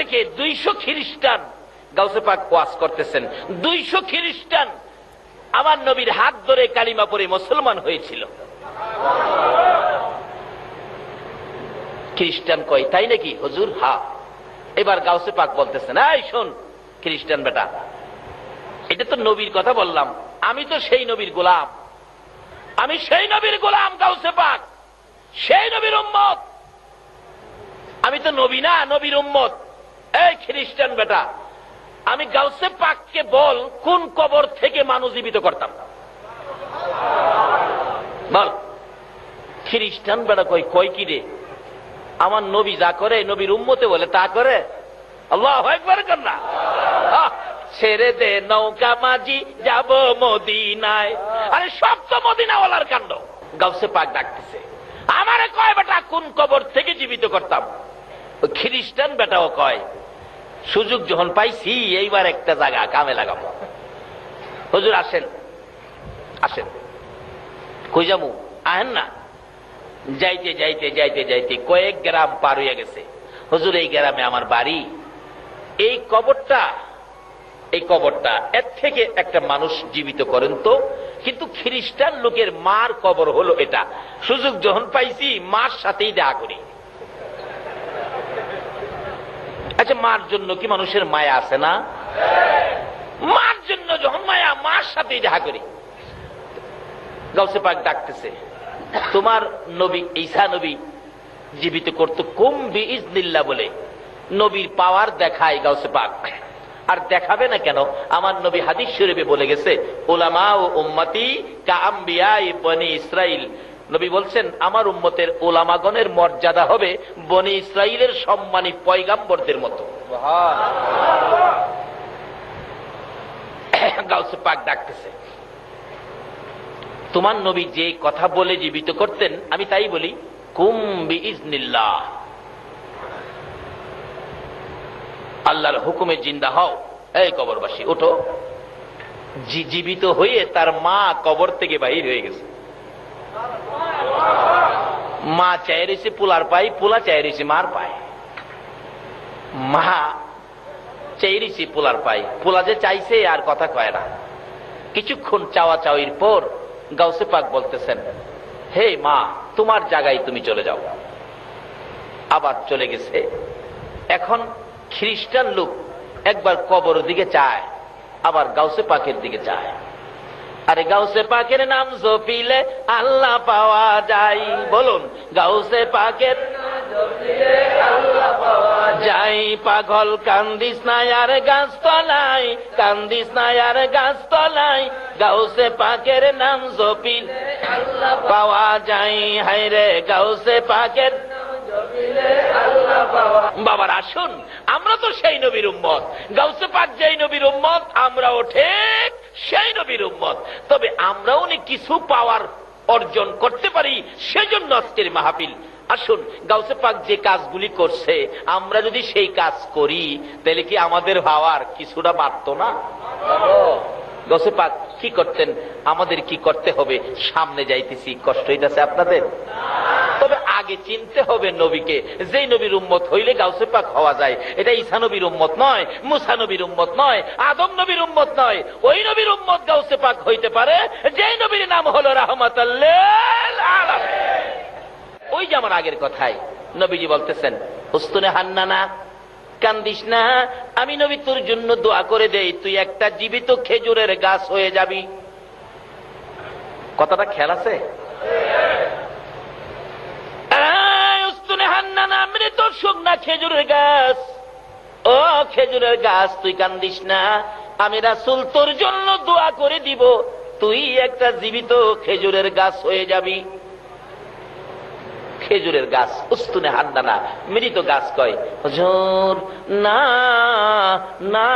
থেকে দুইশো খ্রিস্টান গাউসে পাক ওয়াজ করতেছেন। দুইশো খ্রিস্টান আমার নবীর হাত ধরে কালিমা পরে মুসলমান হয়েছিল। খ্রিস্টান কয়, তাই নাকি? হুজুর, হা। এবার গাউসে পাক বলতেছেন, এই, শোন, খ্রিস্টান বেটা, এটা তো নবীর কথা বললাম। আমি তো সেই নবীর গোলাম। আমি সেই নবীর গোলাম গাউসে পাক। সেই নবীর উম্মত। আমি তো নবী না, নবীর উম্মত। এই খ্রিস্টান বেটা, আমি গাউসে পাককে বল কোন কবর থেকে মানুষ জীবিত করতাম? বল। খ্রিস্টান বেটা কই কই কি রে? আমার নবী যা করে, নবীর উম্মতে বলে তা করে। আল্লাহ একবার কর না ছেড়ে দে নৌকা মাঝি, যাব মদিনায়। আরে, সব তো মদিনাওয়ালার কাণ্ড। গাউসে পাক ডাকতেছে, আমারে কয় বেটা, কোন কবর থেকে জীবিত করতাম? খ্রিস্টান বেটাও কয় সুযোগ যখন পাইছি, এইবার একটা জায়গা কামে লাগাবো। হুজুর, আসেন। আসেন। কই যাব? আহেন না? যাইতে যাইতে যাইতে যাইতে কয়েক গ্রাম পার হইয়া গেছে। হুজুর, এই গ্রামে আমার বাড়ি। এই কবরটা এই কবরটা, এর থেকে একটা মানুষ জীবিত করেন তো, কিন্তু খ্রিস্টান লোকের মার কবর হলো এটা। সুযোগ যখন পাইছি, মার সাথেই দেখা করি। আচ্ছা মার জন্য কি মানুষের মায়া আছে না? মার জন্য যখন মায়া, মার সাথেই দেখা করি। গাউসে পাক ডাকতেছে, তোমার নবী, ঈসা নবী জীবিত করতো কুম্বি ইজনিল্লা বলে, নবীর পাওয়ার দেখায় গাউসে পাক। আর দেখাবে না কেন? আমার নবী হাদিস শরীফে বলে গেছে ওলামা ও উম্মতি কাম্বিয়া বনি ইসরাইল নবী বলছেন আমার উম্মতের ওলামাগণের মর্যাদা হবে বনি ইসরাইলের সম্মানী পয়গাম্বরদের মতো। গাউসে পাক ডাকতেছে। তোমার নবী যে কথা বলে জীবিত করতেন আমি তাই বলি কুম্বি ইজনিল্লাহ আল্লাহর হুকুমে জিন্দা হও। এই কবরবাসী ওঠো। জীবিত হয়ে তার মা কবর থেকে বাহির হয়ে গেছে। মা চাই পোলার পাই, পোলা চাই মার পায় মা চাই পোলার পাই। পোলা যে চাইছে, আর কথা কয় না। কিছুক্ষণ চাওয়া চাওয়ির পর গাউসে পাক বলতেছেন, হে মা, তোমার জায়গায় তুমি চলে যাও। আবার চলে গেছে। এখন খ্রিস্টান লোক একবার কবর দিকে চায় আবার গাউসে পাকের দিকে চায় আরে গাউসে পাকের নাম জপিলে আল্লাহ পাওয়া যায়। বলুন, গাউসে পাকের যাই, পাগল কান্দিস নাই আর গাছ তলাই কান্দিস নাই আর গাছ তলাই গাউসে পাকের নাম জপিল পাওয়া যায়। হাইরে গাউসে পাকের বাবার আসুন, আমরা তো সেই নবীর উম্মত। গাউসে পাক যেই নবীর উম্মত, আমরাও ঠিক সেই নবীর উম্মত। তবে আমরাও নি কিছু পাওয়ার অর্জন করতে পারি, সেজন্য আজকের মাহফিল। আসুন, গাউসে পাক যে কাজগুলি করছে, আমরা যদি সেই কাজ করি, তাহলে কি আমাদের ভাবার কিছুটা বাড়ত না? গসে পাক কি করতেন? আমাদের কি করতে হবে? সামনে যাইতেছি, কষ্ট হইতেছে আপনাদের? আগে চিনতে হবে নবীকে। যেই নবীর উম্মত হইলে গাউসে পাক হওয়া যায়। এটা ঈসা নবীর উম্মত নয়, মুসা নবীর উম্মত নয়, আদম নবীর উম্মত নয়। ওই নবীর উম্মত গাউসে পাক হইতে পারে, যেই নবীর নাম হলো রাহমাত ওই যে আমার আগের কথাই, নবীজি বলতেছেন, উস্তুনে হান্নানা কান্দিস না, আমি নবী তোর জন্য দোয়া করে দেই, তুই একটা জীবিত খেজুরের গাছ হয়ে যাবি। কথাটা খেয়াল আছে? এই উস্তুনে হান্নানা মৃত শুকনা খেজুরের গাছ। ও, খেজুরের গাছ, তুই কান্দিস না। আমি রাসুল, তোর জন্য দোয়া করে দিব। তুই একটা জীবিত খেজুরের গাছ হয়ে যাবি। খেজুরের গাছ, উস্তুনে হান্দানা মৃত গাছ কয়। না না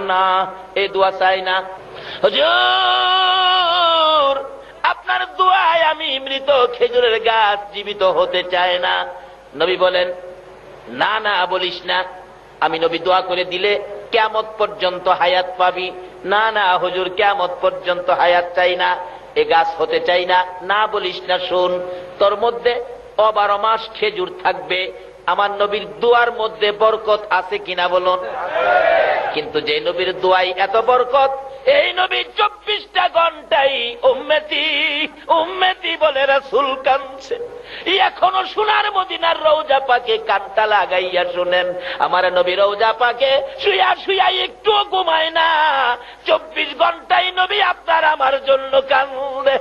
না, এ দোয়া চাই না। আপনার দোয়ায় আমি মৃত খেজুরের গাছ জীবিত হতে চাই না। নবী বলেন, না না বলিস না। আমি নবী দোয়া করে দিলে কেমত পর্যন্ত হায়াত পাবি। না না, হুজুর কেমত পর্যন্ত হায়াত চাই না। এ গাছ হতে চাই না। না, বলিস না, শোন, তোর মধ্যে অবারো মাস খেজুর থাকবে। আমার নবীর দুয়ার মধ্যে বরকত আছে কিনা বলুন। কিন্তু যে নবীর দোয়াই এত বরকত, এই নবীর চব্বিশটা ঘন্টাই উম্মেতি উম্মেতি বলে রাসুল কানছে এখনও সোনার মদিনার রৌজা পাকে কানটা লাগাইয়া শুনেন, আমার নবী রৌজা পাকে শুয়া শুয়া একটু ঘুমায় না। চব্বিশ ঘন্টাই নবী আপনার আমার জন্য কান্দে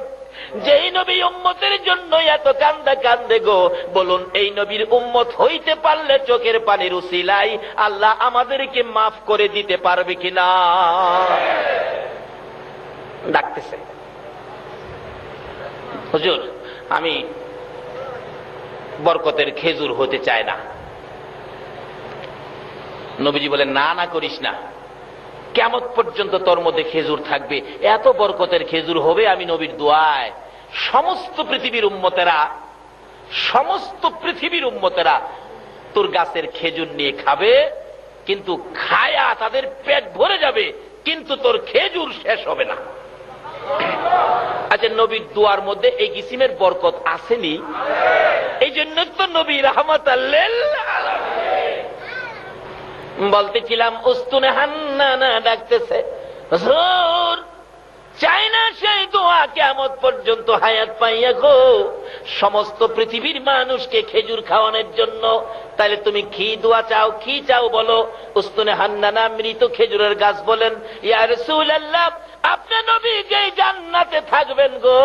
যেই নবী উম্মতের জন্য এত কান্দা কান্দে গো, বলুন, এই নবীর উম্মত হইতে পারলে চোখের পানির উসিলাই আল্লাহ আমাদেরকে মাফ করে দিতে পারবে কিনা? ডাকতেছে। হুজুর, আমি বরকতের খেজুর হতে চায় না। নবীজি বলে না না করিস না। কেমন পর্যন্ত তোর মধ্যে খেজুর থাকবে? এত বরকতের খেজুর হবে আমি নবীর দোয়ায়। সমস্ত পৃথিবীর উম্মতেরা, সমস্ত পৃথিবীর উম্মতেরা তোর গাছের খেজুর নিয়ে খাবে, কিন্তু খায়া তাদের পেট ভরে যাবে, কিন্তু তোর খেজুর শেষ হবে না। আচ্ছা নবীর দোয়ার মধ্যে এই কিসিমের বরকত আসেনি? এই জন্য তো নবী রহমত বলতেছিলাম উস্তুনে হান্না ডাকতেছে। চাইনা সেই দোয়া কেমন পর্যন্ত হায়াত পাইয়া গো। সমস্ত পৃথিবীর মানুষকে খেজুর খাওয়ানোর জন্য। তাহলে তুমি কি দোয়া চাও, কি চাও বলো? উস্তুনে হান্নানা মৃত খেজুরের গাছ বলেন আপনার নবী যে জান্নাতে থাকবেন গো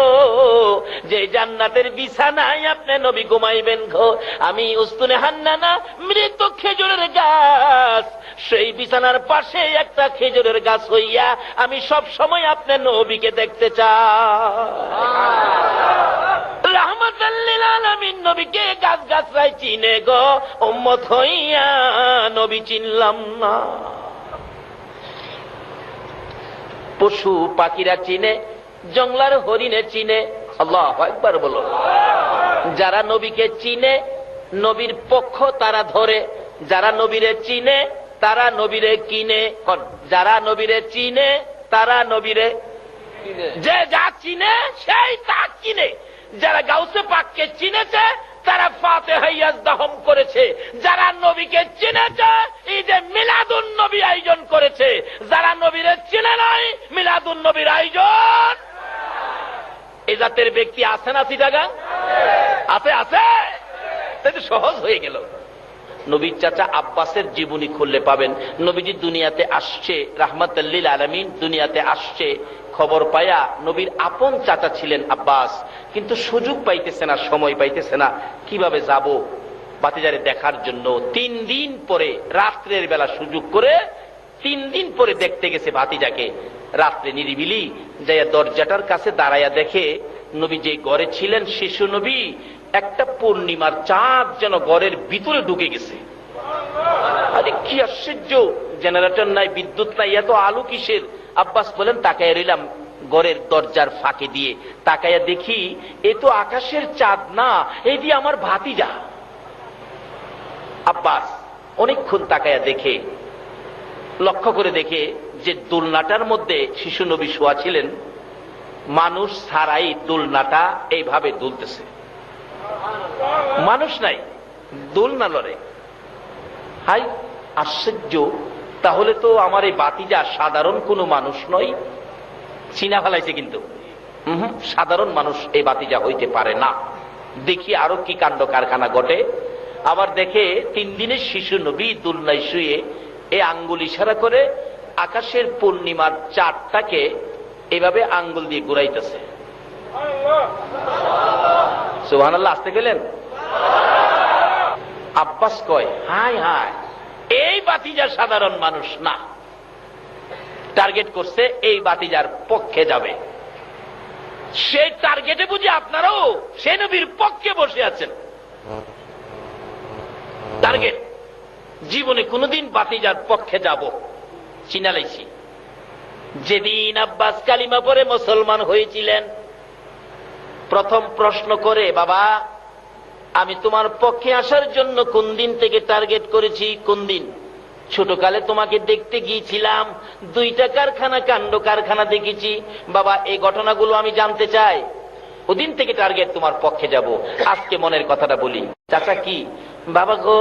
যে জান্নাতের বিছানায় আপনি নবী ঘুমাইবেন গো, আমি উস্তুনে হান্নানা মৃত খেজুরের গাছ, সেই বিছানার পাশে একটা খেজুরের গাছ হইয়া আমি সব সময় আপনার নবীকে দেখতে চাই। পশু পাখিরা চিনে, জংলার হরিণে চিনে, আল্লাহ একবার বলো। যারা নবীকে চিনে, নবীর পক্ষ তারা ধরে। যারা নবীরে চিনে, তারা নবীরে কিনে। যারা নবীরে চিনে, তারা নবীরে যে যা চিনে, সেই তা কিনে। যারা গাউসে পাককে চিনেছে, তারা ফাতে দহম করেছে। যারা নবীকে চিনেছে যে মিলাদুন নবী আয়োজন করেছে। যারা নবীরে চিনে নাই, মিলাদুন নবীর আয়োজন। এই জাতের ব্যক্তি আছে না সিটাগাং আছে আছে। সহজ হয়ে গেল। নবীর চাচা আব্বাসের জীবনী খুললে পাবেন। নবীজি দুনিয়াতে আসছে রাহমাতাল্লিল আলমিন দুনিয়াতে আসছে। খবর পায়া নবীর আপন চাচা ছিলেন আব্বাস। কিন্তু সুযোগ পাইতেছে না, সময় পাইতেছে না। কীভাবে যাব বাতিজারে দেখার জন্য? তিন দিন পরে, রাত্রের বেলা সুযোগ করে তিন দিন পরে দেখতে গেছে ভাতিজাকে রাত্রে নিরিবিলি যাইয়া দরজাটার কাছে দাঁড়াইয়া দেখে নবী যে ঘরে ছিলেন, শিশু নবী, একটা পূর্ণিমার চাঁদ যেন ঘরের ভিতরে ঢুকে গেছে। আরে কি আশ্চর্য! জেনারেটর নাই, বিদ্যুৎ নাই, এত আলো কিসের? আব্বাস বলেন, তাকাইয়া রইলাম ঘরের দরজার ফাঁকে দিয়ে। তাকাইয়া দেখি, এ তো আকাশের চাঁদ না এই দিয়ে আমার ভাতিজা। আব্বাস অনেকক্ষণ তাকাইয়া দেখে, লক্ষ্য করে দেখে যে দোলনাটার মধ্যে শিশু নবী শোয়া ছিলেন, মানুষ ছাড়াই দোলনাটা এইভাবে দুলতেছে। মানুষ নাই, দোলনা লড়ে। হাই আশ্চর্য তাহলে তো আমার এই বাতিজা সাধারণ কোনো মানুষ নয়। চিনা ফেলাইছে কিন্তু। সাধারণ মানুষ এই বাতিজা হইতে পারে না। দেখি আরও কি কাণ্ড কারখানা ঘটে। আবার দেখে তিন দিনের শিশু নবী দুলনায় শুয়ে এই আঙ্গুল ইশারা করে আকাশের পূর্ণিমার চারটাকে এভাবে আঙ্গুল দিয়ে ঘুরাইতেছে। সুহান আল্লাহ আসতে গেলেন? আব্বাস কয় হাই হাই এই বাতিজার সাধারণ মানুষ না। টার্গেট করছে, এই বাতিজার পক্ষে যাবে। সেই টার্গেটে বুঝি আপনারাও সে নবীর পক্ষে বসে আছেন। টার্গেট জীবনে কোনোদিন বাতিজার পক্ষে যাব। চিনালাইছি যেদিন আব্বাস কালিমা পরে মুসলমান হয়েছিলেন, প্রথম প্রশ্ন করে, বাবা আমি তোমার পক্ষে আসার জন্য কোন দিন থেকে টার্গেট করেছি, কোন দিন? ছোটকালে তোমাকে দেখতে গিয়েছিলাম, দুইটা কারখানা, কাণ্ড কারখানা দেখেছি। বাবা, এই ঘটনাগুলো আমি জানতে চাই। ওদিন থেকে টার্গেট তোমার পক্ষে যাব। আজকে মনের কথাটা বলি। চাচা কি? বাবা গো,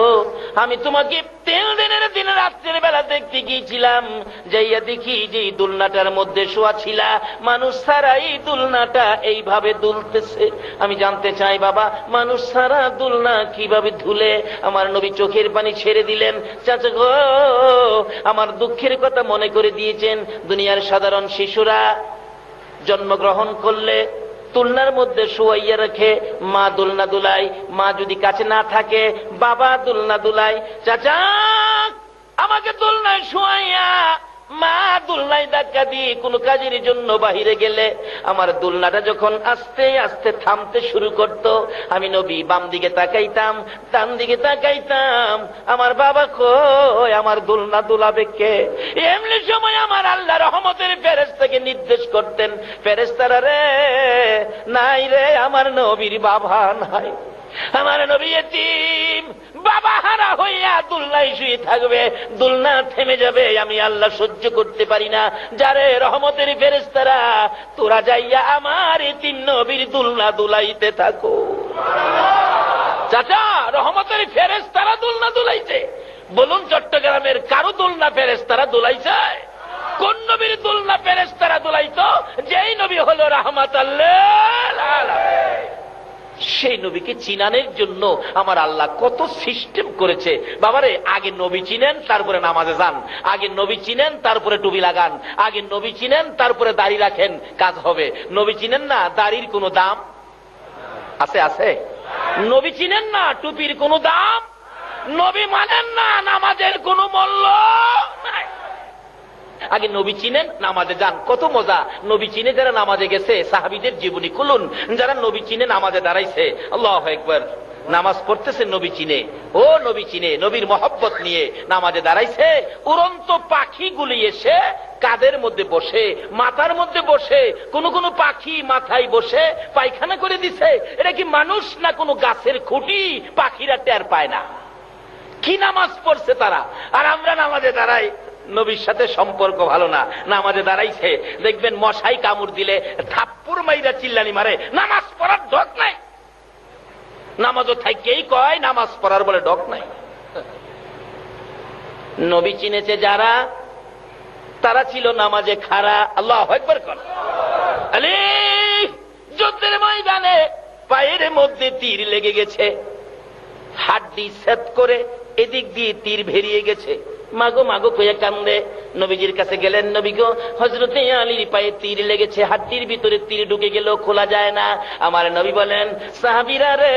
আমি তোমাকে তেল দিনের দিন রাত্রের বেলা দেখতে গিয়েছিলাম। যাইয়া দেখি যে দুলনাটার মধ্যে শোয়া ছিলা। মানুষ ছাড়া এই দুলনাটা এইভাবে দুলতেছে। আমি জানতে চাই বাবা, মানুষ ছাড়া দুলনা কীভাবে ধুলে? আমার নবী চোখের পানি ছেড়ে দিলেন। চাচা গো, আমার দুঃখের কথা মনে করে দিয়েছেন। দুনিয়ার সাধারণ শিশুরা জন্মগ্রহণ করলে তুলনার মধ্যে শুয়াইয়া রেখে, মা দুলনা দুলাই, মা যদি কাছে না থাকে, বাবা দুলনা দুলাই, চাচা, আমাকে দুলনায় শুয়াইয়া মা দুলনায় ধাক্কা দিয়ে কোনো কাজের জন্য বাহিরে গেলে আমার দুলনাটা যখন আস্তে আস্তে থামতে শুরু করত, আমি নবী বাম দিকে তাকাইতাম, ডান দিকে তাকাইতাম। আমার বাবা কই, আমার দুলনা দুলাবে কে? এমনি সময় আমার আল্লাহ রহমতের ফেরেস্তাকে নির্দেশ করতেন ফেরেস্তারা রে, নাই রে, আমার নবীর বাবা নাই। আমার নবী এতিম, বাবা হারা হইয়া দুলনায় শুয়ে থাকবে। দুলনা থেমে যাবে, আমি আল্লাহ সহ্য করতে পারি না। যারে রহমতের ফেরেস্তারা তোরা যাইয়া আমার এতিম নবীর দুলনা দুলাইতে থাকো। চাচা, রহমতের ফেরেস্তারা দুলনা দুলাইছে। বলুন, চট্টগ্রামের কারও দুলনা ফেরেস্তারা দুলাইছে? কোন নবীর দুলনা ফেরেস্তারা দুলাইতো? যেই নবী হলো রহমত আল্লাহ সেই নবীকে চিনানের জন্য আমার আল্লাহ কত সিস্টেম করেছে। বাবারে, আগে নবী চিনেন, তারপরে নামাজে যান। আগে নবী চিনেন, তারপরে টুপি লাগান। আগে নবী চিনেন, তারপরে দাড়ি রাখেন, কাজ হবে। নবী চিনেন না, দাড়ির কোনো দাম? আছে আছে? নবী চিনেন না, টুপির কোনো দাম? নবী মানেন না, নামাজের কোনো মূল্য নাই। আগে নবী চিনেন, নামাজে যান। কত মজা। নবী চিনে যারা নামাজে গেছে, সাহাবিদের জীবনী খুলুন। যারা নবী চিনে নামাজে দাঁড়াইছে, আল্লাহ একবার নামাজ পড়তেছে নবী চিনে। ও নবী চিনে, নবীর মহব্বত নিয়ে নামাজে দাঁড়াইছে, উড়ন্ত পাখি গুলি এসে কাদের মধ্যে বসে, মাথার মধ্যে বসে, কোন কোন পাখি মাথায় বসে পায়খানা করে দিছে। এটা কি মানুষ না কোনো গাছের খুঁটি? পাখিরা টের পায় না। কি নামাজ পড়ছে তারা? আর আমরা নামাজে দাঁড়াই নবীর সাথে সম্পর্ক ভালো না। নামাজে দাঁড়াইছে। দেখবেন মশাই কামড় দিলে থাপ্পুর মাইরা চিল্লানি মারে। নামাজ পড়ার ডক নাই। নামাজও থাকেই কয়, নামাজ পড়ার বলে ডক নাই। নবী চিনেছে যারা, তারা ছিল নামাজে খারা আল্লাহ একবার কর যুদ্ধের ময়দানে পায়ের মধ্যে তীর লেগে গেছে। হাড্ডি সেত করে এদিক দিয়ে তীর ভেরিয়ে গেছে। মাগো মাগো কয়ে কান্দে। নবীজির কাছে গেলেন, নবী গো হজরতে আলীর পায়ে তীর লেগেছে, হাতির ভিতরে তীর ঢুকে গেল, খোলা যায় না। আমার নবী বলেন, সাহাবিরা রে,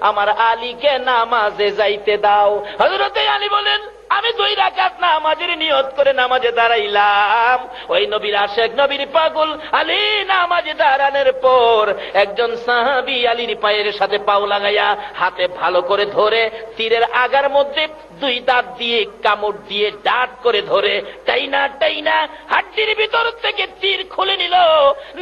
আমার আলীকে নামাজে যাইতে দাও। হজরতে আলী বলেন আমি দুই রাকাত নামাজের নিয়ত করে নামাজে দাঁড়াইলাম। ওই নবীর আশেক, নবীর পাগল আলী নামাজে দাঁড়ানোর পর একজন সাহাবি আলীর পায়ের সাথে পাও লাগাইয়া হাতে ভালো করে ধরে তীরের আগার মধ্যে দুই দাঁত দিয়ে কামড় দিয়ে ডাট করে ধরে টাইনা টাইনা হাড্ডির ভিতর থেকে তীর খুলে নিল।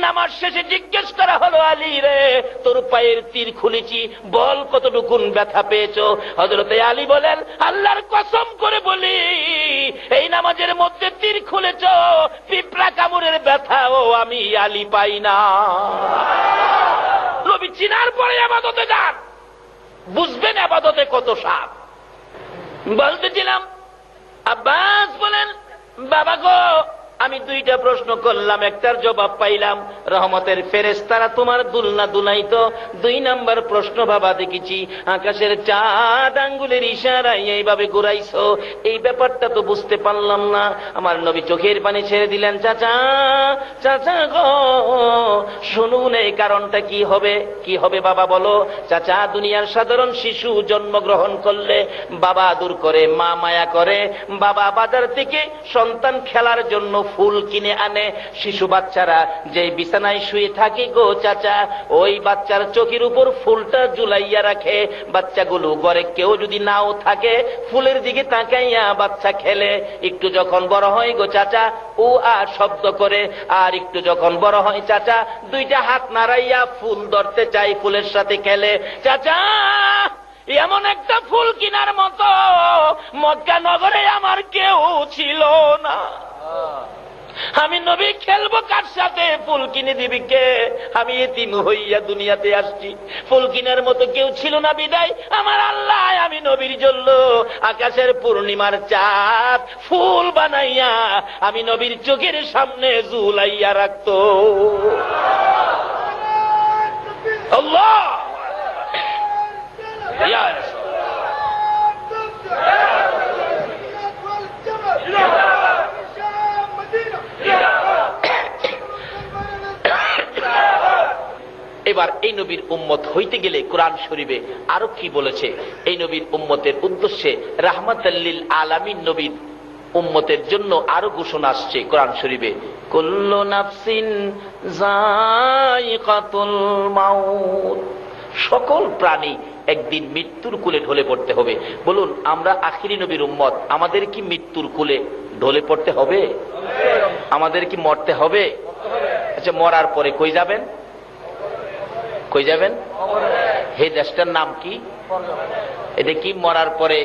নামাজ শেষে জিজ্ঞেস করা হলো, আলী রে, তোর পায়ের তীর খুলেছি, বল কতটুকুন ব্যথা পেয়েছ? হজরতে আলী বলেন, আল্লাহর কসম করে বলি, এই নামাজের মধ্যে তীর খুলেছ, পিঁপড়া কামড়ের ব্যথা ও আমি আলি পাই না। রবি চিনার পরে আবাদতে যান। বুঝবেন আবাদতে কত সাপ বলতেছিলাম, আব্বাস বলেন, বাবা গো আমি দুইটা প্রশ্ন করলাম, একটার জবাব পাইলাম, রহমতের ফেরেস তারা তোমার দুলনা দুলাই তো। দুই নাম্বার প্রশ্ন বাবা দেখেছি, আকাশের চাঁদ আঙ্গুলের ইশারায় এইভাবে ঘুরাইছো। এই ব্যাপারটা তো বুঝতে পারলাম না। আমার নবী চোখের পানি ছেড়ে দিলেন, চাচা চাচা গো, শুনুন এই কারণটা কি হবে? কি হবে বাবা বলো। চাচা, দুনিয়ার সাধারণ শিশু জন্মগ্রহণ করলে বাবা আদর করে, মা মায়া করে। বাবা বাজার থেকে সন্তান খেলার জন্য ফুল কিনে আনে। শিশু বাচ্চারা যে বিছানায় শুয়ে থাকে গো চাচা, ওই বাচ্চার চোখের উপর ফুলটা জুলাইয়া রাখে। বাচ্চাগুলো ঘরে কেউ যদি নাও থাকে, ফুলের দিকে তাকাইয়া বাচ্চা খেলে। একটু যখন বড় হয় গো চাচা ও আর শব্দ করে। আর একটু যখন বড় হয় চাচা, দুইটা হাত নাড়াইয়া ফুল ধরতে চাই ফুলের সাথে খেলে। চাচা, এমন একটা ফুল কিনার মতো মক্কা নগরে আমার কেউ ছিল না। আমি নবী খেলব কার সাথে? ফুল কিনে দিবি কে? আমি এতিম হইয়া দুনিয়াতে আসছি। ফুল কিনার মতো কেউ ছিল না বিদায়। আমার আল্লাহ, আমি নবীর জন্য আকাশের পূর্ণিমার চাঁদ ফুল বানাইয়া আমি নবীর চোখের সামনে ঝুলাইয়া রাখতো। এবার এই নবীর উম্মত হইতে গেলে কোরআন শরীফে আরও কি বলেছে? এই নবীর উম্মতের উদ্দেশ্যে রাহমাতাল্লিল আলামিন নবীর উম্মতের জন্য আরও ঘোষণা আসছে কোরআন শরীফে। কুল্লু সকল প্রাণী একদিন মৃত্যুর কুলে ঢলে পড়তে হবে। বলুন, আমরা আখিরি নবীর উম্মত, আমাদের কি মৃত্যুর কুলে ঢলে পড়তে হবে? আমাদের কি মরতে হবে? আচ্ছা মরার পরে কই যাবেন? কই যাবেন? হে দেশটার নাম কি? এটা কি মরার পরে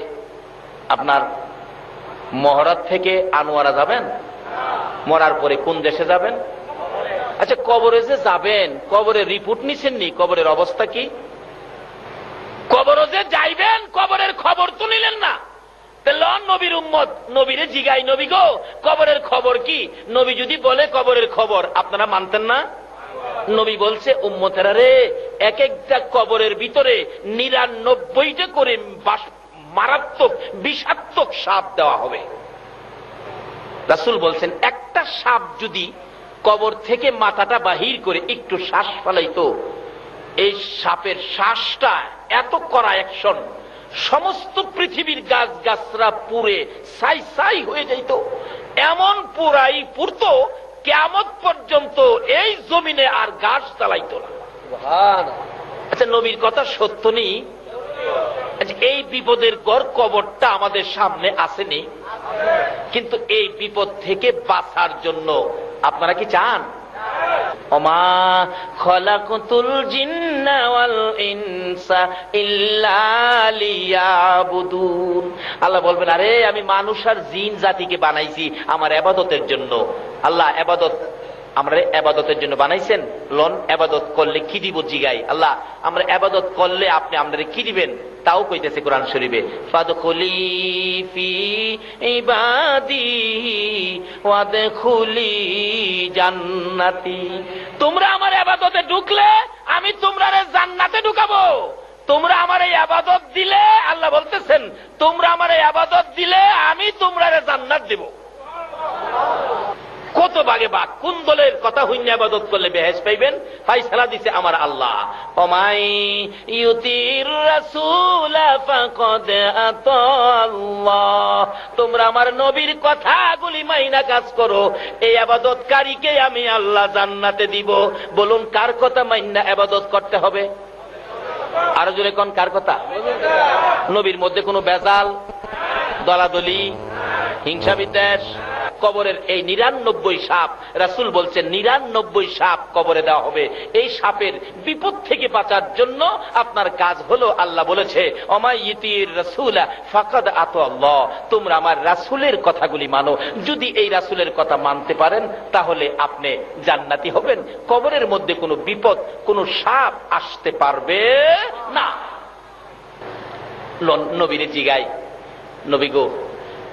আপনার মহরাত থেকে আনোয়ারা যাবেন? মরার পরে কোন দেশে যাবেন? আচ্ছা কবরে যে যাবেন কবরের রিপোর্ট নিছেন নি? কবরের অবস্থা কি? কবরে যে যাইবেন, কবরের খবর তো নিলেন না। নবীর উম্মত, নবীরে জিগাই নবী গো। কবরের খবর কি? নবী যদি বলে কবরের খবর, আপনারা মানতেন না? নবী বলছে, উম্মতেরা রে এক একটা কবরের ভিতরে নিরানব্বইটা করে মারাত্মক বিষাত্মক সাপ দেওয়া হবে। রাসুল বলছেন, একটা সাপ যদি কবর থেকে মাথাটা বাহির করে একটু শ্বাস ফেলাইতো, এই সাপের শ্বাসটা এত করা অ্যাকশন সমস্ত পৃথিবীর গাছ গাছরা পুড়ে সাই সাই হয়ে যাইত, এমন পুরাই পুরতো কেমন পর্যন্ত এই জমিনে আর গাছ চালাইত না। আচ্ছা নবীর কথা সত্য নেই? আচ্ছা, এই বিপদের গড় কবরটা আমাদের সামনে আসেনি। কিন্তু এই বিপদ থেকে বাঁচার জন্য আপনারা কি চান? ওমা খলাকুতুল জিন্না আল্লাহ বলবেন, আরে, আমি মানুষ আর জিন জাতিকে বানাইছি আমার আবাদতের জন্য। আল্লাহ আবাদত আমরা আবাদতের জন্য বানাইছেন। লন আবাদত করলে কি দিব জিগাই? আল্লাহ, আমরা আবাদত করলে আপনি আমাদের কি দিবেন? তাও কইতেছে কোরআন শরীফে, ফাদখুলি ফি ইবাদি ওয়াদখুলি জান্নাতি। তোমরা আমার আবাদতে ঢুকলে, আমি তোমরা জান্নাতে ঢুকাবো। তোমরা আমার এই আবাদত দিলে, আল্লাহ বলতেছেন, তোমরা আমার এই আবাদত দিলে, আমি তোমরা জান্নাত দেবো। কত বাগে বাঘ কোন দলের কথা হইন্য আবাদত করলে বেহেস পাইবেন? ফাইসালা দিছে আমার আল্লাহ। অমাই ইউতির তোমরা আমার নবীর কথাগুলি মাইনা কাজ করো। এই আবাদতকারীকে আমি আল্লাহ জান্নাতে দিব। বলুন, কার কথা মাইনা আবাদত করতে হবে? আরও জোরে কোন, কার কথা? নবীর মধ্যে কোনো বেজাল, দলাদলি, হিংসা বিদ্বেষ? কবরের এই নিরানব্বই সাপ, রাসুল বলছেন, নিরানব্বই সাপ কবরে দেওয়া হবে। এই সাপের বিপদ থেকে বাঁচার জন্য আপনার কাজ হলো আল্লাহ বলেছে অমাইতির রাসুল ফাকাদ আত আল্লাহ। তোমরা আমার রাসুলের কথাগুলি মানো। যদি এই রাসুলের কথা মানতে পারেন, তাহলে আপনি জান্নাতি হবেন। কবরের মধ্যে কোনো বিপদ, কোনো সাপ আসতে পারবে না। নবীরে জিগাই, নবী গো,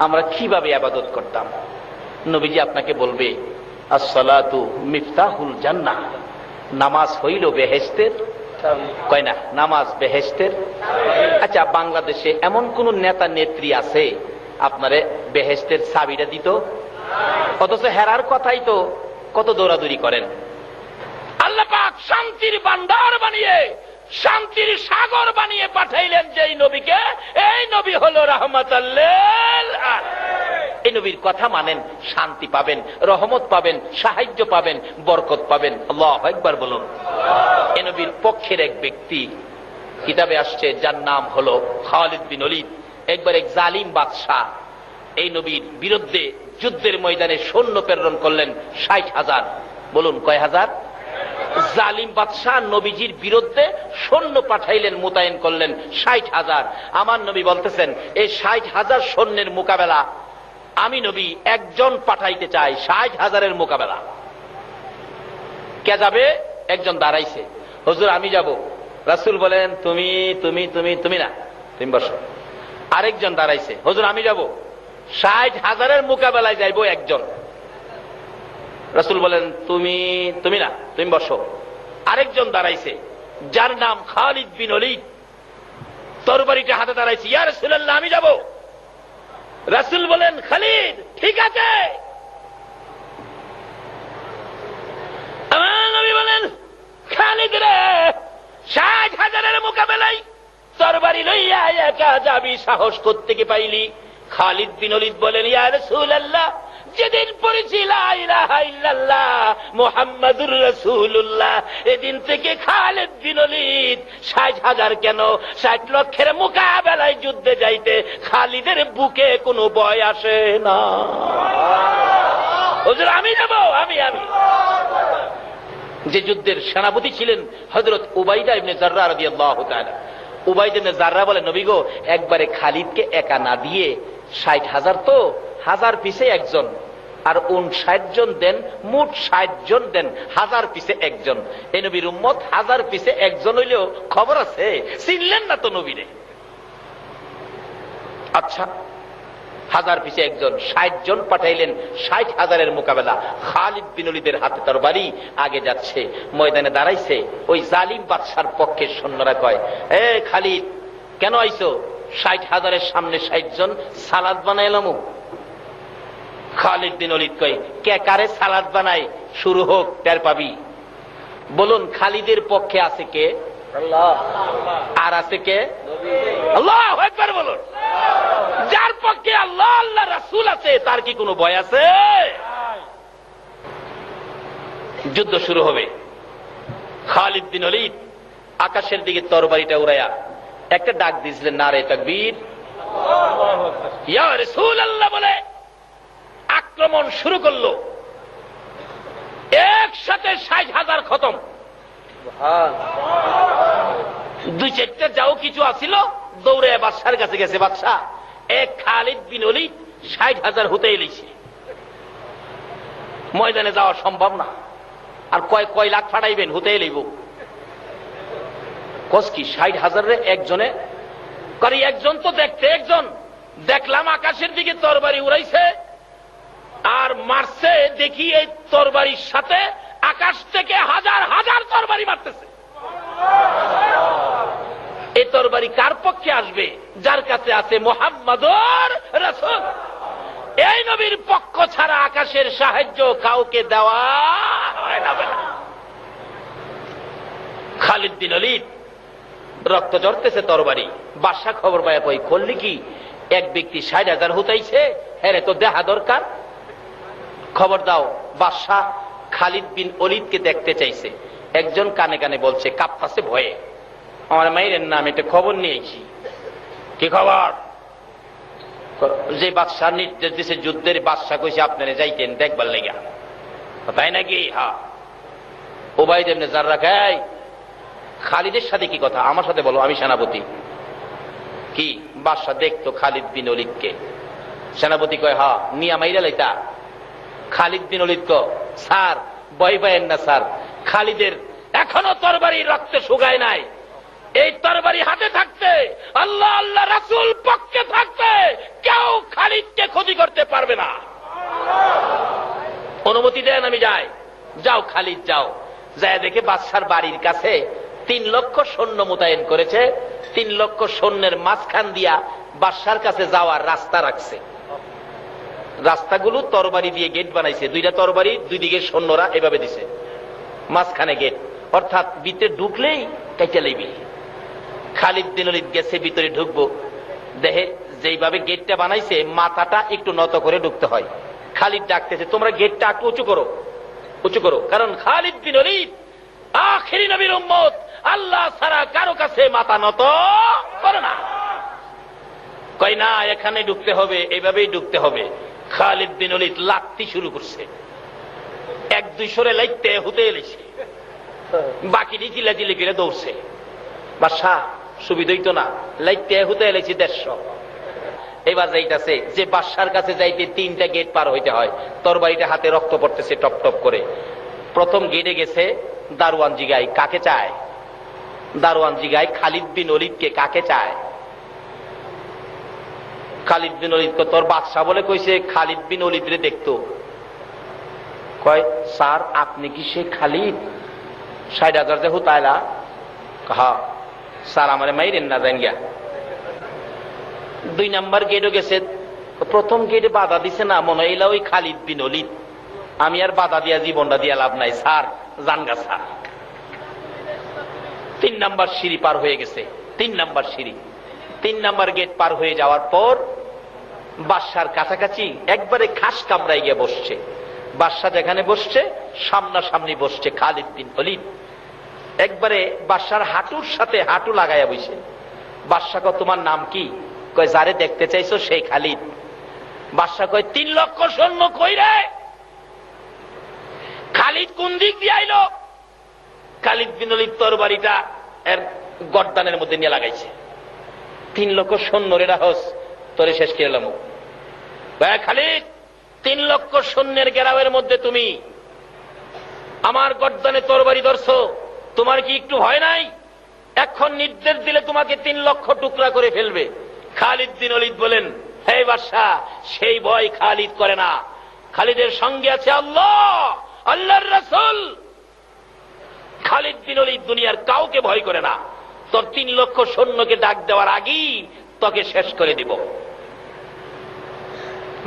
আমরা কীভাবে আবাদত করতাম? নবীজি আপনাকে বলবে, আসসালাতু মিফতাহুল জান্নাহ। নামাজ হইল বেহেস্তের কয় না, নামাজ বেহেস্তের আচ্ছা বাংলাদেশে এমন কোন নেতা নেত্রী আছে, আপনারে বেহেস্তের চাবিটা দিত? অথচ হেরার কথাই তো কত দৌড়াদৌড়ি করেন। আল্লাহ পাক শান্তির বান্দার বানিয়ে, শান্তির সাগর বানিয়ে পাঠাইলেন যেই নবীকে। এই নবী হলো রহমত এই নবীর কথা মানেন, শান্তি পাবেন, রহমত পাবেন, সাহায্য পাবেন, বরকত পাবেন। আল্লাহ একবার বলুন। এ নবীর পক্ষের এক ব্যক্তি কিতাবে আসছে, যার নাম হলো খালিদ বিন অলিদ একবার এক জালিম বাদশাহ এই নবীর বিরুদ্ধে যুদ্ধের ময়দানে সৈন্য প্রেরণ করলেন ষাট হাজার। বলুন, কয় হাজার? জালিম বাদশাহ নবীজির বিরুদ্ধে সৈন্য পাঠাইলেন, মোতায়েন করলেন ষাট হাজার। আমার নবী বলতেছেন, এই ষাট হাজার সৈন্যের মোকাবেলা আমি নবী একজন পাঠাইতে চাই ষাট হাজারের মোকাবেলা। কে যাবে? একজন দাঁড়াইছে। হুজুর, আমি যাব। রাসুল বলেন, তুমি তুমি তুমি তুমি না। তুমি বসো। আরেকজন দাঁড়াইছে। হুজুর, আমি যাব। ষাট হাজারের মোকাবেলায় যাইব একজন। রাসুল বলেন, তুমি তুমি না, তুমি বসো। আরেকজন দাঁড়াইছে। যার নাম খালিদ বিন অলিদ তরবারিটা হাতে দাঁড়াইছে। ইয়া রাসূলুল্লাহ, আমি যাব। রাসুল বলেন, খালিদ, ঠিক আছে? বলেন, খালিদ রে, ষাট হাজারের মোকাবেলায় তরবারি লইয়া একা যাবি সাহস করতে পাইলি? খালিদ বিন অলিদ বলেন, ইয়া রাসূলুল্লাহ যেদিন পড়েছি মুহাম্মাদুর রাসূলুল্লাহ। এদিন থেকে খালিদ বিন অলিদ ষাট হাজার কেন? ষাট লক্ষের মোকাবেলায় যুদ্ধে যাইতে খালিদের বুকে কোনো ভয় আসে না। আমি যাব আমি আমি। যে যুদ্ধের সেনাপতি ছিলেন হজরত উবাইদা ইবনে জাররা রাদিয়াল্লাহু তাআলা। উবাইদ ইবনে জাররা বলে, নবী গো, একবারে খালিদকে একা না দিয়ে ষাট হাজার তো, হাজার পিছে একজন। আর উনষাট জন দেন, মোট ষাট জন দেন, হাজার পিছে একজন। এই নবীর উম্মত, হাজার পিছে একজন হইলেও খবর আছে, চিনলেন না তো নবীরে। আচ্ছা হাজার পিছে একজন, ষাট জন পাঠাইলেন, ষাট হাজারের মোকাবেলা। খালিদ বিনলিদের হাতে তার বাড়ি, আগে যাচ্ছে, ময়দানে দাঁড়াইছে, ওই জালিম বাদশার পক্ষে সৈন্যরা কয়, এ খালিদ, কেন আইছো? ষাট হাজারের সামনে ষাট জন সালাদ বানাইলাম। খালিদ বিন অলিদ কয় কে কারে সালাদ বানাই শুরু হোক টের পাবি। বলুন খালিদের পক্ষে আছে কে? আর আছে কে? আল্লাহ একবার বলুন। যার পক্ষে আল্লাহ আল্লাহ রাসুল আছে তার কি কোনো ভয় আছে? যুদ্ধ শুরু হবে। খালিদ বিন অলিদ আকাশের দিকে তরবারিটা উড়াইয়া একটা ডাক দিয়েছিলেন না রে তাকবীর আল্লাহ বলে, আক্রমণ শুরু করল। একসাথে ষাট হাজার খতম। দুই চারটা যাও কিছু আসিল দৌড়ে বাদশার কাছে গেছে, বাদশাহ। এক খালিদ বিন অলিদ ষাট হাজার হতে এলিছে। ময়দানে যাওয়া সম্ভব না। আর কয় কয় লাখ ফাটাইবেন, হতে এলিব। কস কি? ষাট হাজারে একজনে? করে, একজন তো দেখতে একজন। দেখলাম আকাশের দিকে তরবারি উড়াইছে আর মারছে, দেখি এই তরবারির সাথে আকাশ থেকে হাজার হাজার তরবারি মারতেছে। এই তরবারি কার পক্ষে আসবে? যার কাছে আছে মোহাম্মদর এই নবীর পক্ষ ছাড়া আকাশের সাহায্য কাউকে দেওয়া হয় না বলে। অলিদ রক্ত জড়তেছে তরবারি। বাদশা খবর পায় কই করলি কি? এক ব্যক্তি ষাট হাজার হুতাইছে হ্যাঁ তো দেখা দরকার? খবর দাও, বাদশাহ খালিদ বিন অলিদকে দেখতে চাইছে। একজন কানে কানে বলছে, কাপ্তাছে ভয়ে। আমার মায়ের নাম, এটা খবর নিয়েছি কি খবর? যে বাদশাহ নির্দেশ দিছে যুদ্ধের, বাদশাহ কইছে, আপনারা যাইতেন, দেখবার লেগা। তাই নাকি? হ্যাঁ। ওবাই দেবনে যার রাখাই খালিদের সাথে কি কথা? আমার সাথে বলো, আমি সেনাপতি। কি? বাদশাহ দেখতো খালিদ বিন অলিদকে সেনাপতি কয়, হা, নিয়া মাইরা লাইতা। খালিদ বিন অলিদ ক স্যার বয় পায়েন না, স্যার। খালিদের এখনও তরবারি রক্তে শুকায় নাই। এই তরবারি হাতে থাকতে, আল্লাহ আল্লাহ, রাসুল পক্ষে থাকতে কেউ খালিদকে ক্ষতি করতে পারবে না। অনুমতি দেন, আমি যাই। যাও, খালিদ, যাও। যায় দেখে বাদশার বাড়ির কাছে তিন লক্ষ সৈন্য মোতায়েন করেছে, তিন লক্ষ সৈন্যের মাঝখান দিয়া বাদশার কাছে যাওয়ার রাস্তা রাখছে। রাস্তাগুলো তরবারি দিয়ে গেট বানাইছে, দুইটা তরবারি, দুই দিকে সৈন্যরা এভাবে দিছে। মাঝখানে গেট, অর্থাৎ ভিতরে ঢুকলেই কেটে লইবি। খালিদ দিনলিদ গেছে, ভিতরে ঢুকবো। দেহে যেইভাবে গেটটা বানাইছে, মাথাটা একটু নত করে ঢুকতে হয়। খালিদ ডাকতেছে, তোমরা গেটটা একটু উঁচু করো উঁচু করো। কারণ খালিদ অলিদ আখেরি নবীর আল্লাহ ছাড়া কারও কাছে মাথা নত করে না। কই না, এখানে ঢুকতে হবে এইভাবেই ঢুকতে হবে। খালিদ বিন অলিদ লাত্তি শুরু করছে। এক দুই সরে লাইতে হুতে এলেছে। বাকি চিলা চিলি করে দৌড়ছে। বাসা সুবিধই তো না। লাইতে হুতে এলেছি দেড়শো। এবার যাইতাছে, যে বাদশার কাছে যাইতে তিনটা গেট পার হইতে হয় তোর বাড়িটা হাতে রক্ত পড়তেছে টপ টপ করে। প্রথম গেটে গেছে, দারোয়ান জিগাই, কাকে চায়? দারোয়ান জিগাই খালিদ বিন অলিদকে কাকে চায়? খালিদ বিন অলিদ তোর বাদশাহ বলে কইছে, খালিদ বিন অলিদ রে দেখতো। কয়, স্যার, আপনি কি সে খালিদ? ষাট হাজার যে হুতায়লা? হা স্যার, আমার মাইরেন না জান গিয়া। দুই নাম্বার গেটও গেছে। প্রথম গেটে বাধা দিছে না, মনে হইলা ওই খালিদ বিন অলিদ আমি আর বাধা দিয়া জীবনটা দিয়া লাভ নাই, স্যার, জানগা, স্যার। তিন নাম্বার সিঁড়ি পার হয়ে গেছে। তিন নাম্বার সিঁড়ি। তিন নাম্বার গেট পার হয়ে যাওয়ার পর বাদশার কাছাকাছি একবারে খাস কামড়াই গিয়ে বসছে। বাদশাহ যেখানে বসছে, সামনাসামনি বসছে খালিদ বিন অলিদ একবারে বাদশার হাঁটুর সাথে হাঁটু লাগাইয়া বইছে বাদশাহ কয়, তোমার নাম কি? কয়, যারে দেখতে চাইছো সেই খালিদ। বাদশাহ কয়, তিন লক্ষ সৈন্য কই রে? খালিদ কোন দিক দিয়ে আইলো? খালিদ বিন অলিদ তরবারিটা এর গর্দানের মধ্যে নিয়ে লাগাইছে। তিন লক্ষ সৈন্য রে রাহস তোরে শেষ করে এলাম খালিদ, তিন লক্ষ সৈন্যের গেরাওয়ের মধ্যে তুমি আমার গর্দানে তরবারি ধরছো, তোমার কি একটু ভয় নাই? এখন নির্দেশ দিলে তোমাকে তিন লক্ষ টুকরা করে ফেলবে। খালিদ বিন অলিদ বলেন, হে বাদশা, সেই ভয় খালিদ করে না। খালিদের সঙ্গে আছে আল্লাহ, আল্লাহর রাসূল। খালিদ বিন অলিদ দুনিয়ার কাউকে ভয় করে না তোর তিন লক্ষ সৈন্যকে ডাক দেওয়ার আগেই তোকে শেষ করে দিব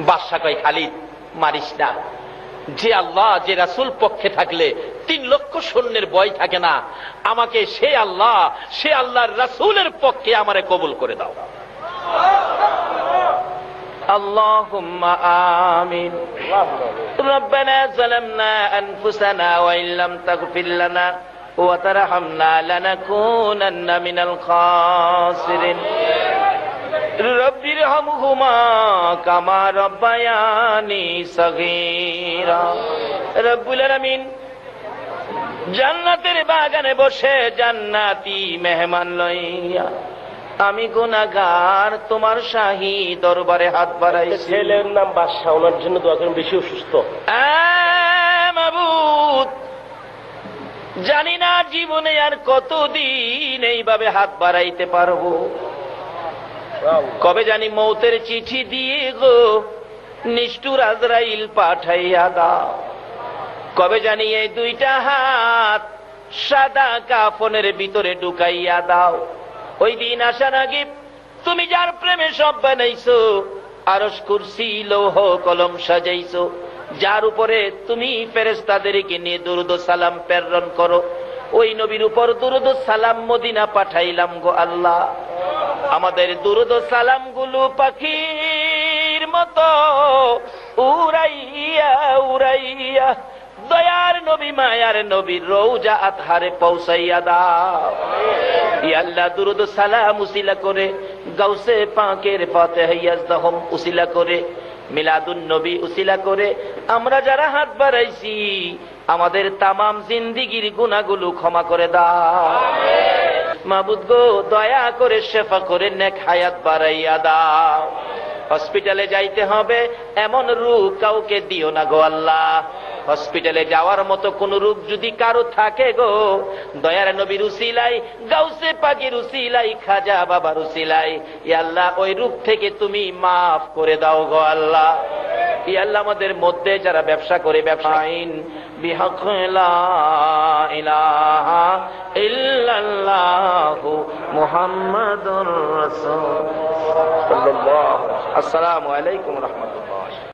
বাদশা কয় খালিদ মারিস না যে আল্লাহ যে রাসুল পক্ষে থাকলে তিন লক্ষ সৈন্যের বয় থাকে না আমাকে সে আল্লাহ সে আল্লাহর রাসুলের পক্ষে আমারে কবুল করে দাও اللهم آمين ربنا ظلمنا أنفسنا وإن لم تغفر لنا وترحمنا لنكونن من الخاسرين رب ارحمهما كما ربياني صغيرا رب العالمين জান্নাতের বাগানে বসে জান্নাতি মেহমান লইয়া আমি গুনাগার তোমার শাহী দরবারে হাত বাড়াইছি ছেলের নাম বাদশাহ ওনার জন্য দোয়া করেন বেশি অসুস্থ জানি না জীবনে আর কতদিন এইভাবে হাত বাড়াইতে পারব। কবে জানি মৌতের চিঠি দিয়ে গো নিষ্ঠুর আজরাইল পাঠাইয়া দাও। কবে জানি এই দুইটা হাত সাদা কাফনের ভিতরে ঢুকাইয়া দাও। ওই দিন আসার আগে তুমি যার প্রেমে সব বানাইছো আরস কুরসি, লৌহ কলম সাজাইছো। যার উপরে তুমি ফেরেস্তাদেরকে নিয়ে দুরুদ সালাম প্রেরণ করো, ওই নবীর উপর দুরুদ সালাম মদিনা পাঠাইলাম গো আল্লাহ। আমাদের দুরুদ সালামগুলো পাখির মতো উড়াইয়া উড়াইয়া দয়ার নবী, মায়ার নবীর রৌজা আতহারে পৌঁছাইয়া দাও। আল্লাহ, দুরুদ সালাম উসিলা করে, গাউসে পাকের পাতে দহম উসিলা করে মিলাদুন নবী উসিলা করে আমরা যারা হাত বাড়াইছি আমাদের তামাম জিন্দিগির গুণাগুলো ক্ষমা করে দাও। মাবুদ গো দয়া করে শেফা করে নেক হায়াত বাড়াইয়া দাও। হসপিটালে যাইতে হবে এমন রূপ কাউকে দিও না গো আল্লাহ। হসপিটালে যাওয়ার মতো কোন রূপ যদি কারও থাকে গো, দয়ার নবীর উসিলাই গাউসে পাখির উসিলাই খাজা বাবার উসিলাই আল্লাহ, ওই রূপ থেকে তুমি মাফ করে দাও গো আল্লাহ। আল্লাহ, আমাদের মধ্যে যারা ব্যবসা করে ব্যবসায়ীন আসসালামু আলাইকুম রহমতুল্লাহ।